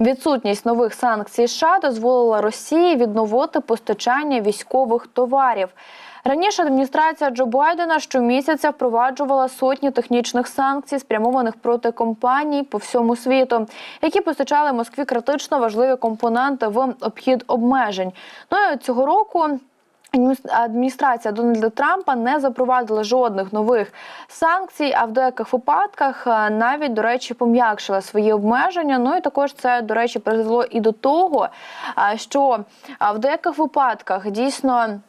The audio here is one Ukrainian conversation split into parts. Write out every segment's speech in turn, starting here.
Відсутність нових санкцій США дозволила Росії відновити постачання військових товарів. Раніше адміністрація Джо Байдена щомісяця впроваджувала сотні технічних санкцій, спрямованих проти компаній по всьому світу, які постачали Москві критично важливі компоненти в обхід обмежень. Ну і цього року. Адміністрація Дональда Трампа не запровадила жодних нових санкцій, а в деяких випадках е, навіть до речі пом'якшила свої обмеження. Ну і також це до речі призвело і до того, що в деяких випадках дійсно.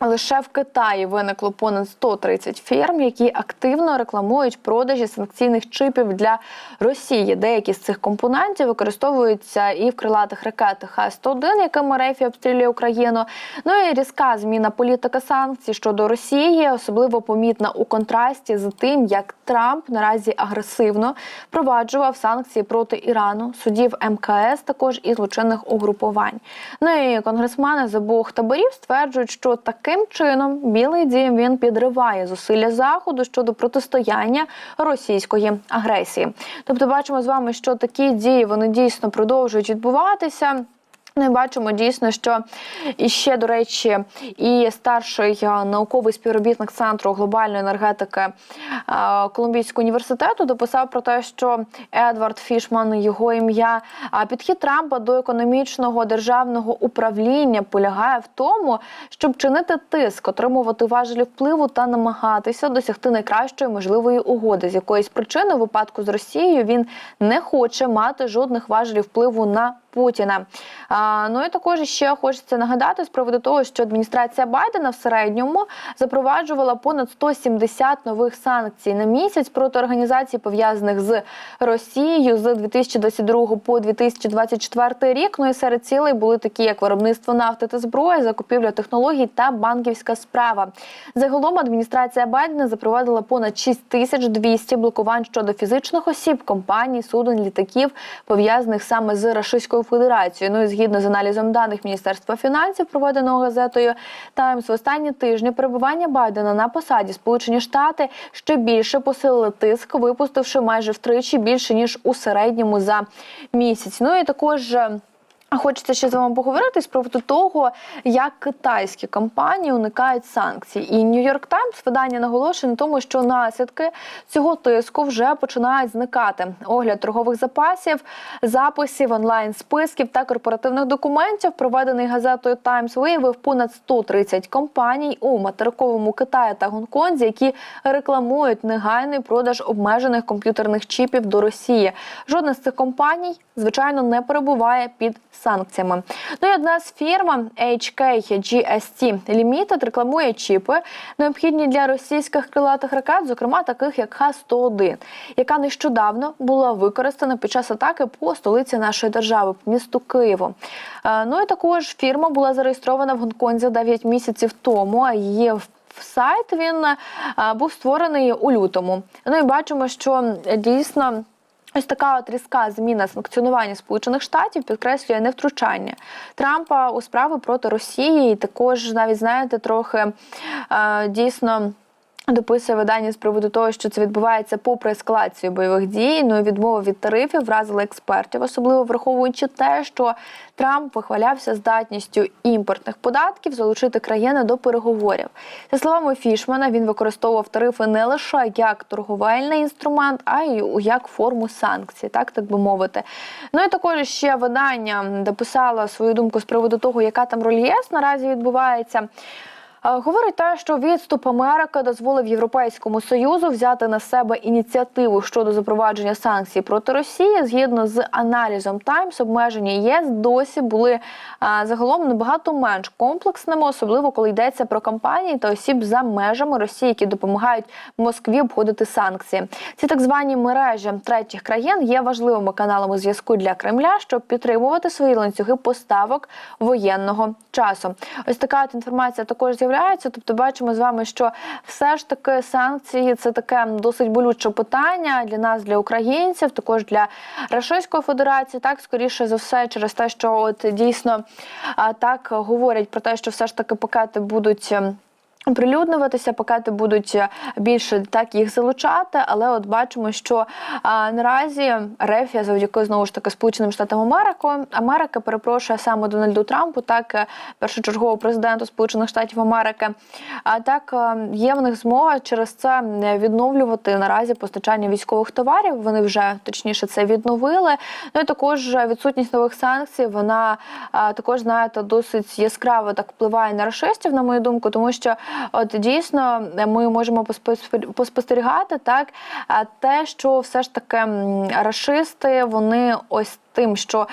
Лише в Китаї виникло понад 130 фірм, які активно рекламують продажі санкційних чипів для Росії. Деякі з цих компонентів використовуються і в крилатих ракетах Х-101, якими Рефі обстрілює Україну. Ну і різка зміна політики санкцій щодо Росії, особливо помітна у контрасті з тим, як Трамп наразі агресивно впроваджував санкції проти Ірану, судів МКС, також і злочинних угрупувань. Ну і конгресмени з обох таборів стверджують, що таким чином Білий Дім він підриває зусилля заходу щодо протистояння російської агресії. Тобто, бачимо з вами, що такі дії вони дійсно продовжують відбуватися. Ми бачимо дійсно, що і ще до речі, і старший науковий співробітник центру глобальної енергетики Колумбійського університету дописав про те, що Едвард Фішман, його ім'я, підхід Трампа до економічного державного управління полягає в тому, щоб чинити тиск, отримувати важелі впливу та намагатися досягти найкращої можливої угоди. З якоїсь причини, в випадку з Росією, він не хоче мати жодних важелів впливу на Путіна. Ну і також ще хочеться нагадати з приводу того, що адміністрація Байдена в середньому запроваджувала понад 170 нових санкцій на місяць проти організацій, пов'язаних з Росією з 2022 по 2024 рік. Ну і серед цілей були такі, як виробництво нафти та зброї, закупівля технологій та банківська справа. Загалом адміністрація Байдена запровадила понад 6200 блокувань щодо фізичних осіб, компаній, суден, літаків, пов'язаних саме з Російською Федерацією. Ну і згідно з аналізом даних Міністерства фінансів, проведеного газетою Таймс, в останні тижні перебування Байдена на посаді Сполучені Штати ще більше посилили тиск, випустивши майже втричі більше ніж у середньому за місяць. Ну і також. Хочеться ще з вами поговорити з приводу того, як китайські компанії уникають санкцій. І Нью-Йорк Таймс видання наголошує на тому, що наслідки цього тиску вже починають зникати. Огляд торгових запасів, записів, онлайн списків та корпоративних документів, проведений газетою Таймс, виявив понад 130 компаній у материковому Китаї та Гонконзі, які рекламують негайний продаж обмежених комп'ютерних чіпів до Росії. Жодна з цих компаній, звичайно, не перебуває під. Ну і одна з фірм HK GST Limited рекламує чіпи, необхідні для російських крилатих ракет, зокрема таких як Х-101, яка нещодавно була використана під час атаки по столиці нашої держави, місту Києву. Е, Ну і також фірма була зареєстрована в Гонконзі 9 місяців тому. А її сайт він е, був створений у лютому. Ну і бачимо, що дійсно. Ось така от різка зміна санкціонування Сполучених Штатів підкреслює невтручання Трампа у справи проти Росії. І також навіть знаєте, трохи е, дійсно. Дописує видання з приводу того, що це відбувається попри ескалацію бойових дій. Ну і відмова від тарифів вразила експертів, особливо враховуючи те, що Трамп вихвалявся здатністю імпортних податків залучити країни до переговорів. За словами Фішмана, він використовував тарифи не лише як торговельний інструмент, а й як форму санкцій, так так би мовити. Ну і також ще видання дописало свою думку з приводу того, яка там роль ЄС наразі відбувається. Говорить те, що відступ Америки дозволив Європейському союзу взяти на себе ініціативу щодо запровадження санкцій проти Росії. Згідно з аналізом Таймс, обмеження ЄС досі були загалом набагато менш комплексними, особливо коли йдеться про компанії та осіб за межами Росії, які допомагають Москві обходити санкції. Ці так звані мережі третіх країн є важливими каналами зв'язку для Кремля, щоб підтримувати свої ланцюги поставок воєнного часу. Ось така от інформація також з'являється. Тобто, бачимо з вами, що все ж таки санкції це таке досить болюче питання для нас, для українців, також для Рашистської Федерації. Так скоріше за все, через те, що от дійсно так говорять про те, що все ж таки пакети будуть. Оприлюднюватися пакети будуть е, більше так їх залучати, але от бачимо, що а, наразі Рефія завдяки знову ж таки Сполученим Штатам Америки, Америки перепрошує саме Дональду Трампу, так е, першочергово президенту Сполучених Штатів Америки. А так е, є в них змога через це е, відновлювати наразі постачання військових товарів. Вони вже точніше це відновили. Ну і також відсутність нових санкцій. Вона а, також знаєте досить яскраво так впливає на расистів, на мою думку, тому що от дійсно ми можемо поспос- поспостерігати так те, що все ж таки рашисти вони ось. Тим, що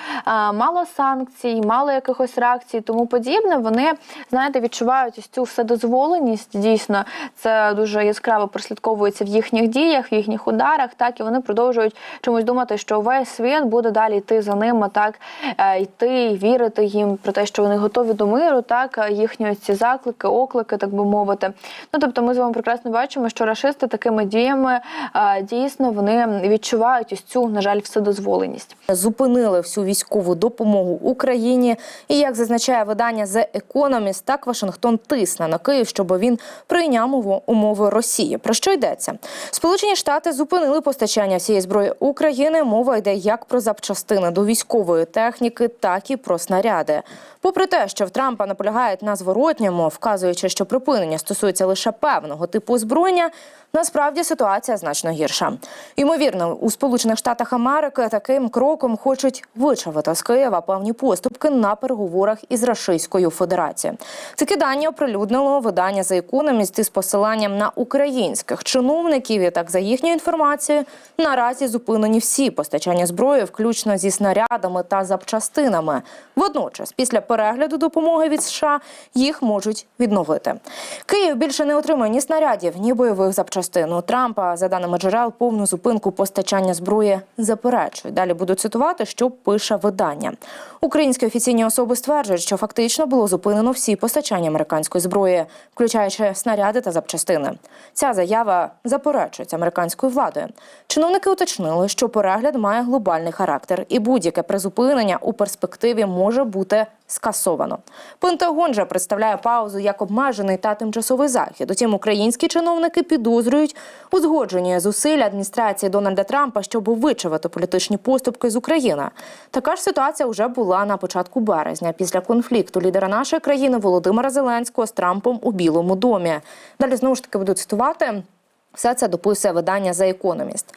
мало санкцій, мало якихось реакцій, тому подібне, вони знаєте, відчувають ось цю вседозволеність. Дійсно, це дуже яскраво прослідковується в їхніх діях, в їхніх ударах. Так і вони продовжують чомусь думати, що весь світ буде далі йти за ними, так е, йти, вірити їм про те, що вони готові до миру, так е, їхні ось ці заклики, оклики, так би мовити. Ну тобто, ми з вами прекрасно бачимо, що рашисти такими діями е, дійсно вони відчувають ось цю, на жаль, вседозволеність. Зупинили всю військову допомогу Україні. І як зазначає видання The Economist, так Вашингтон тисне на Київ, щоб він прийняв умови Росії. Про що йдеться? Сполучені Штати зупинили постачання всієї зброї України. Мова йде як про запчастини до військової техніки, так і про снаряди. Попри те, що в Трампа наполягають на зворотньому, вказуючи, що припинення стосується лише певного типу озброєння, насправді ситуація значно гірша. Ймовірно, у Сполучених Штатах Америки таким кроком хочуть вичавити з Києва певні поступки на переговорах із Російською Федерацією. Такі дані оприлюднило видання за Economist із посиланням на українських чиновників. І так за їхньою інформацією, наразі зупинені всі постачання зброї, включно зі снарядами та запчастинами. Водночас, після перегляду допомоги від США, їх можуть відновити. Київ більше не отримує ні снарядів, ні бойових запчастин. У Трампа, за даними джерел, повну зупинку постачання зброї заперечують. Далі буду цитувати, що пише видання. Українські офіційні особи стверджують, що фактично було зупинено всі постачання американської зброї, включаючи снаряди та запчастини. Ця заява заперечується американською владою. Чиновники уточнили, що перегляд має глобальний характер, і будь-яке призупинення у перспективі може бути скасовано. Пентагон же представляє паузу як обмежений та тимчасовий захід. Утім, українські чиновники підозрюють узгодження зусиль адміністрації Дональда Трампа, щоб вичавити політичні поступки з України. Така ж ситуація вже була на початку березня після конфлікту лідера нашої країни Володимира Зеленського з Трампом у Білому домі. Далі знову ж таки буду цитувати. Все це дописує видання за економіст.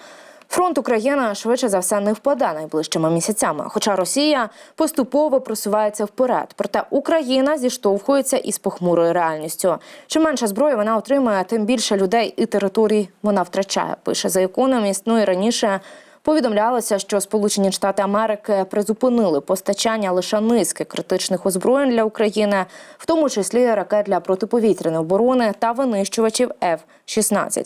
Фронт України швидше за все не впаде найближчими місяцями, хоча Росія поступово просувається вперед. Проте Україна зіштовхується із похмурою реальністю. Чим менше зброї вона отримує, тим більше людей і територій вона втрачає. Пише за економіст. Ну і раніше. Повідомлялося, що Сполучені Штати Америки призупинили постачання лише низки критичних озброєнь для України, в тому числі ракет для протиповітряної оборони та винищувачів F-16.